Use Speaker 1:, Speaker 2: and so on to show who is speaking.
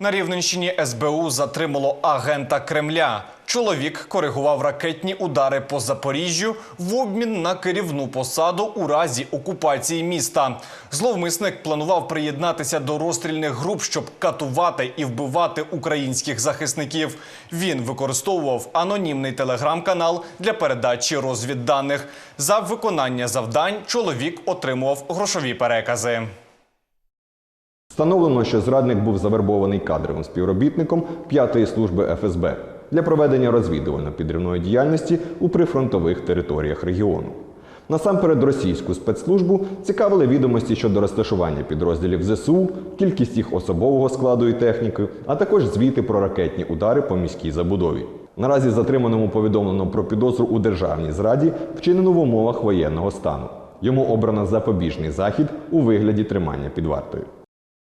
Speaker 1: На Рівненщині СБУ затримало агента Кремля. Чоловік коригував ракетні удари по Запоріжжю в обмін на керівну посаду у разі окупації міста. Зловмисник планував приєднатися до розстрільних груп, щоб катувати і вбивати українських захисників. Він використовував анонімний телеграм-канал для передачі розвідданих. За виконання завдань чоловік отримував грошові перекази.
Speaker 2: Встановлено, що зрадник був завербований кадровим співробітником 5-ї служби ФСБ для проведення розвідувально-підривної діяльності у прифронтових територіях регіону. Насамперед російську спецслужбу цікавили відомості щодо розташування підрозділів ЗСУ, кількість їх особового складу і техніки, а також звіти про ракетні удари по міській забудові. Наразі затриманому повідомлено про підозру у державній зраді, вчинену в умовах воєнного стану. Йому обрано запобіжний захід у вигляді тримання під вартою.